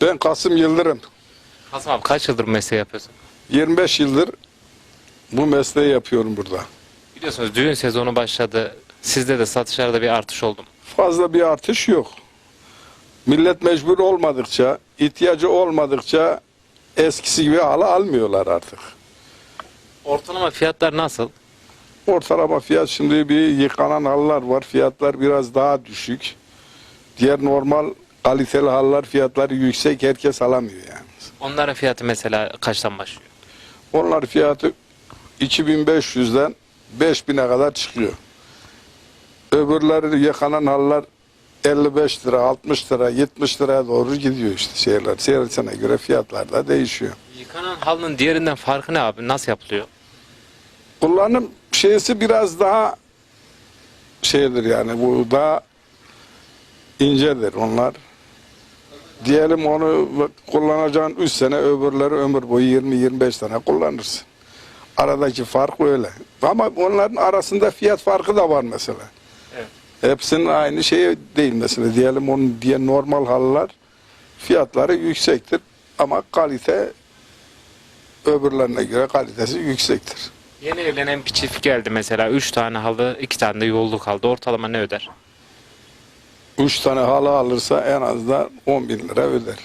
Ben Kasım Yıldırım. Kasım abi kaç yıldır bu mesleği yapıyorsun? 25 yıldır bu mesleği yapıyorum burada. Biliyorsunuz düğün sezonu başladı. Sizde de satışlarda bir artış oldu mu? Fazla bir artış yok. Millet mecbur olmadıkça, ihtiyacı olmadıkça eskisi gibi halı almıyorlar artık. Ortalama fiyatlar nasıl? Ortalama fiyat şimdi bir yıkanan halılar var. Fiyatlar biraz daha düşük. Diğer normal kaliteli halılar fiyatları yüksek. Herkes alamıyor yani. Onların fiyatı mesela kaçtan başlıyor? Onlar fiyatı 2500'den 5000'e kadar çıkıyor. Öbürleri yıkanan halılar 55 lira, 60 lira, 70 liraya doğru gidiyor işte şeyler. Seyircisine göre fiyatlar da değişiyor. Yıkanan halının diğerinden farkı ne abi? Nasıl yapılıyor? Kullanım şeysi biraz daha şeydir yani bu daha incedir onlar. Diyelim onu kullanacağın 3 sene öbürleri ömür boyu 20-25 tane kullanırsın. Aradaki fark öyle. Ama onların arasında fiyat farkı da var mesela. Evet. Hepsinin aynı şey değil mesela. Diyelim onun diye normal halılar fiyatları yüksektir ama kalite öbürlerine göre kalitesi yüksektir. Yeni evlenen bir çift geldi mesela. 3 tane halı, 2 tane de yolluk kaldı. Ortalama ne öder? Üç tane halı alırsa en az da 10 bin lira öder.